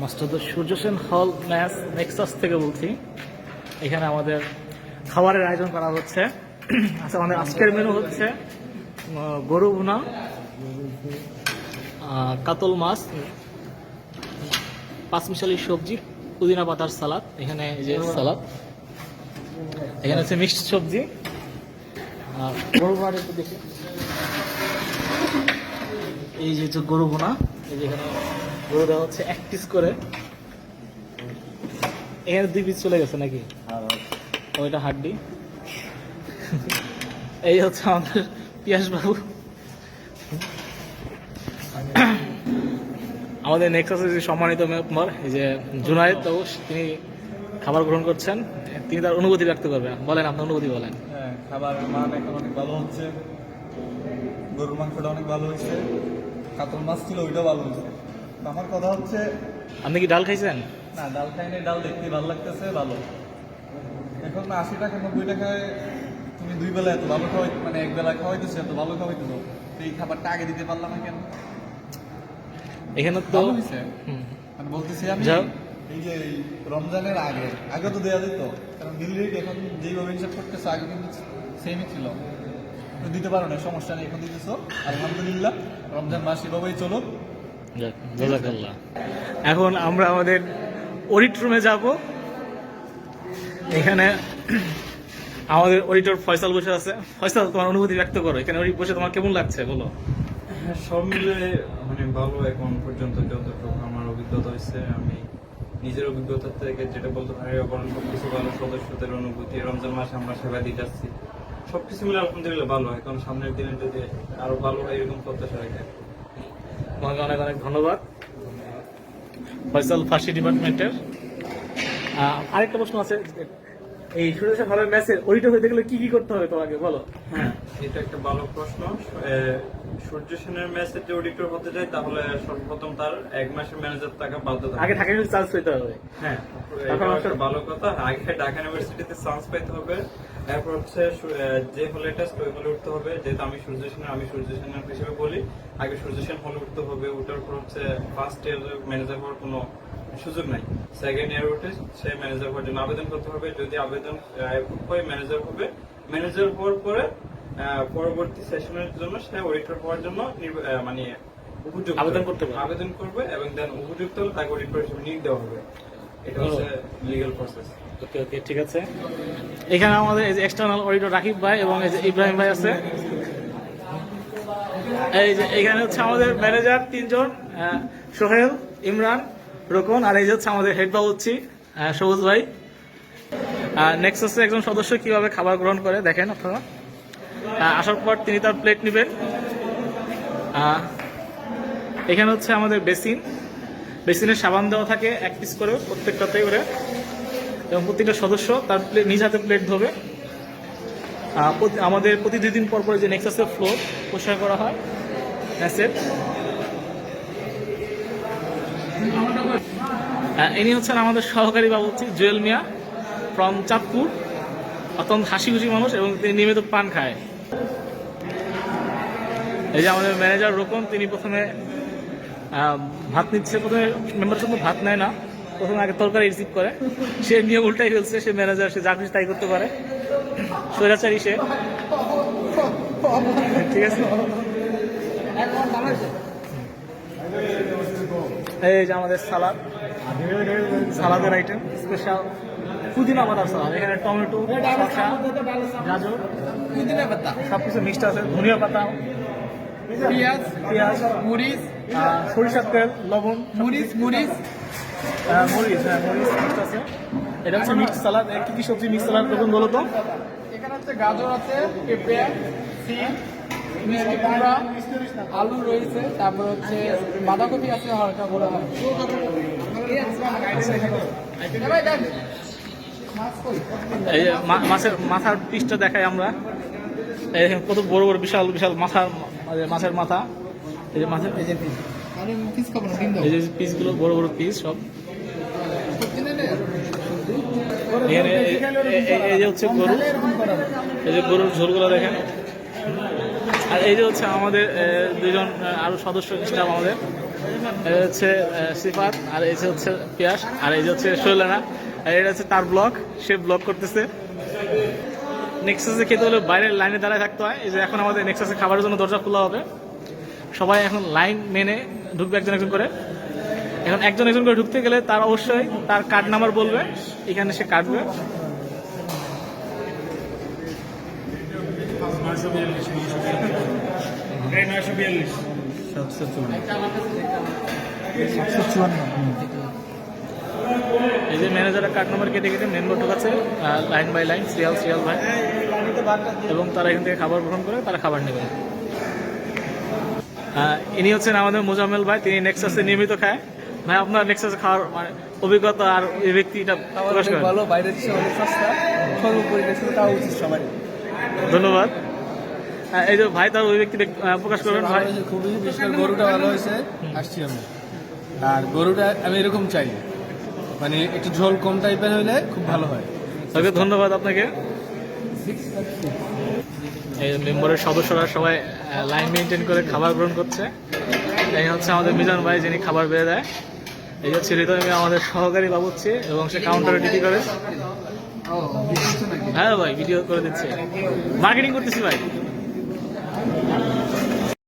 Master Surya Sen হল match Nexus থেকে বলছি। এখানে আমাদের খাবারের আয়োজন করা হচ্ছে। আচ্ছা আমাদের আজকের মেনু হচ্ছে গরু ভুনা কাতল মাছ, পাঁচমিশালি সবজি, পুদিনা পাতার সালাদ, এখানে যে সালাদ। এখানে হচ্ছে মিক্সড সবজি। আর গরু ভুনাটা একটু দেখি। এই যে হচ্ছে গরু ভুনা, এই যে এখানে গরু দেওয়া হচ্ছে এক পিস করে। এখানে দুই পিস চলে গেছে নাকি? ওইটা হাড্ডি। এই হচ্ছে আমাদের পিয়াস বাবু। আমাদের নেক্সাসের যে সম্মানিত মেম্বার, এই যে জুনায়েদ বাবু, তিনি খাবার গ্রহণ করছেন। তিনি তার অনুভূতি ব্যক্ত করবেন বলেন, আপনার অনুভূতি বলেন। হ্যাঁ খাবারের মান এখন অনেক ভালো হচ্ছে। গরুর মাংসটা অনেক ভালো হয়েছে। কাতল মাছ ছিল ওইটা ভালো হয়েছে। আমার কথা হচ্ছে আপনি কি ডাল খাইছেন? না ডাল খাইনি ডাল দেখতে ভালো লাগতেছে ভালো। এখন না আশি টাকা নব্বই টাকায় তুমি দুই বেলা এত ভালো খাওয়াই মানে এক বেলা খাওয়াইতেছো এত ভালো খাওয়াইতেছ। তো এই খাবারটা আগে দিতে পারলাম না কেন? এখানে তো হুম। মানে বলতেছি আমি এই যে এই রমজানের আগে আগে তো দেওয়া যেত কারণ দিল রেট এখন যেইভাবে হিসাব করতেছে আগে কিন্তু সেমই ছিল। দিতে পারো না সমস্যা নেই এখন দিতেছো। আলহামদুলিল্লাহ রমজান মাস এভাবেই চলো এখন আমরা আমাদের অডিট রুমে যাব। এখানে আমাদের অডিটর ফয়সাল বসে আছে। ফয়সাল তোমার অনুভূতি ব্যক্ত করো। এখানে অডিট বসে তোমার কেমন লাগছে বলো? হ্যাঁ, সব মিলে মানে ভালো। এখন পর্যন্ত যতটুকু আমার অভিজ্ঞতা হয়েছে আমি নিজের অভিজ্ঞতা থেকে যেটা বলতে পারি বলেন সবকিছু ভালো সদস্যদের অনুভূতি। রমজান মাসে আমরা সেবা দিয়ে যাচ্ছি সবকিছু মিলে আলহামদুলিল্লাহ ভালো হয় কারণ সামনের দিনে যদি আরও ভালো হয় এরকম প্রত্যাশা রাখে তোমাকে অনেক অনেক ধন্যবাদ। ফয়সাল ফার্সি ডিপার্টমেন্টের। আরেকটা প্রশ্ন আছে এই সুরেশ হলের ম্যাচে ওইটা হয়ে গেলে কি কি করতে হবে তোমাকে বলো। হ্যাঁ এটা একটা ভালো প্রশ্ন। সূর্য সেনের ম্যাচের যে অডিটর হতে যায় তাহলে সর্বপ্রথম তার এক মাসের ম্যানেজার টাকা আগে ঢাকা চান্স পেতে হবে। হ্যাঁ একটা ভালো কথা। আগে ঢাকা ইউনিভার্সিটিতে চান্স পাইতে হবে। এরপর হচ্ছে যে হলে ওই হলে উঠতে হবে। যেহেতু আমি সূর্য সেনের আমি সূর্য সেনের হিসেবে বলি আগে সূর্য সেন হলে উঠতে হবে। ওটার পর হচ্ছে ফার্স্ট ইয়ার ম্যানেজার হওয়ার কোনো সুযোগ নাই। সেকেন্ড ইয়ার উঠে সে ম্যানেজার হওয়ার জন্য আবেদন করতে হবে। যদি আবেদন হয় ম্যানেজার হবে ম্যানেজার হওয়ার পরে পরবর্তী সেশনের জন্য সে অডিটর হওয়ার জন্য মানে উপযুক্ত। আবেদন করতে পারবে। আবেদন করবে এবং দেন উপযুক্ত হলে তাকে অডিটর হিসেবে নিয়োগ দেওয়া হবে। এটা হচ্ছে লিগ্যাল প্রসেস ওকে ওকে ঠিক আছে। এখানে আমাদের এই যে এক্সটার্নাল অডিটর রাকিব ভাই এবং এই যে ইব্রাহিম ভাই আছে। এই যে এখানে হচ্ছে আমাদের ম্যানেজার তিনজন সোহেল ইমরান রোকন আর এই যে হচ্ছে আমাদের হেড বাবুচ্ছি আহ, সবুজ ভাই। নেক্সাসে একজন সদস্য কীভাবে খাবার গ্রহণ করে দেখেন আপনারা। আসার পর তিনি তার প্লেট নেবেন। এখানে হচ্ছে আমাদের বেসিন। বেসিনে সাবান দেওয়া থাকে, এক পিস করে প্রত্যেকটাতে করে এবং প্রত্যেকটা সদস্য তার প্লেট নিজ হাতে প্লেট ধোবে। আমাদের প্রতি দুই দিন পর পর যে নেক্সাসের ফ্লোর পরিষ্কার করা হয় ম্যাচের ইনি হচ্ছেন আমাদের সহকারী বাবুর্চি, জুয়েল মিয়া ফ্রম চাঁদপুর। অত্যন্ত হাসি খুশি মানুষ এবং তিনি নিয়মিত পান খায়। এই যে আমাদের ম্যানেজার রোকন, তিনি প্রথমে ভাত নিচ্ছে। প্রথমে মেম্বার শুধু ভাত নেয় না। প্রথমে আগে তরকারি রিসিভ করে। সে নিয়ে উল্টাই ফেলছে, সে ম্যানেজার সে যা খুশি তাই করতে পারে। স্বৈরাচারী সে। ঠিক আছে? এই যে আমাদের সালাদ। সালাদের আইটেম স্পেশাল পুদিনা পাতার সালাদ। এখানে টমেটো, শসা, গাজর সব কিছু মিক্সড আছে। ধনিয়া পাতা পেঁয়াজ পেঁয়াজ মরিচ সরিষার তেল লবণ মরিচ মরিচ। মরিচ হ্যাঁ মরিচ আছে। এটা হচ্ছে মিক্স সালাদ। কি কি সবজি মিক্স সালাদ দেখুন বলো তো? এখানে হচ্ছে গাজর আছে পেঁপে সিম মিষ্টি কুমড়া আলু রয়েছে তারপর হচ্ছে বাঁধাকপি আছে হালকা মাছের মাথার পিসটা দেখাই আমরা। কত বড় বড় বিশাল বিশাল মাথার মাছের মাথা এই যে মাছের এই যে আরে পিস এই যে পিসগুলো বড় বড় পিস সব এই- যে হচ্ছে গরু। এই যে গরুর ঝোলগুলো দেখেন আর এই যে হচ্ছে আমাদের দুজন আরও সদস্য স্টাফ আমাদের এই হচ্ছে সিফাত আর এই যে হচ্ছে পিয়াস আর এই যে হচ্ছে শৈলানা আর এটা হচ্ছে তার ব্লগ সে ব্লগ করতেছে নেক্সাসে খেতে হলে বাইরের লাইনে দাঁড়ায় থাকতে হয়। এই যে এখন আমাদের নেক্সাসে খাবারের জন্য দরজা খোলা হবে। সবাই এখন লাইন মেনে ঢুকবে একজন একজন করে। এখন একজন একজন করে ঢুকতে গেলে তার অবশ্যই তার কার্ড নাম্বার বলবে। এখানে সে কাটবে। এই যে ম্যানেজারের কার্ড নাম্বার কেটে কেটে member ঢোকাচ্ছে line by line serial serial ভাই এবং তারা এখান থেকে খাবার গ্রহণ করে তারা খাবার নেবে। আহ, ইনি হচ্ছেন আমাদের মোজাম্মেল ভাই তিনি নেক্সাসে নিয়মিত খায়। ভাই আপনার নেক্সাসে খাওয়ার মানে অভিজ্ঞতা আর এই ব্যক্তিটা প্রকাশ করেন। ভালো বাইরের চেয়ে অনেক সস্তা সর্বোপরি খাওয়া উচিত সবাই ধন্যবাদ। এই যে ভাই তার ওই ব্যক্তি প্রকাশ করবেন ভাই। খুবই বিশেষ গরুটা ভালো হয়েছে আসছি আমি। আর গরুটা আমি এরকম চাই। মানে একটু ঝোল কম টাইপের হলে খুব ভালো হয়। ওকে ধন্যবাদ আপনাকে। এই মেম্বারের সদস্যরা সবাই লাইন মেনটেন করে খাবার গ্রহণ করছে। এই হচ্ছে আমাদের মিজান ভাই, যিনি খাবার বেড়ে দেয়। এই হচ্ছে হৃদয় আমাদের সহকারী বাবুচ্ছে এবং সে কাউন্টারে ডিউটি করে। হ্যাঁ ভাই ভিডিও করে দিচ্ছে। মার্কেটিং করতেছি ভাই।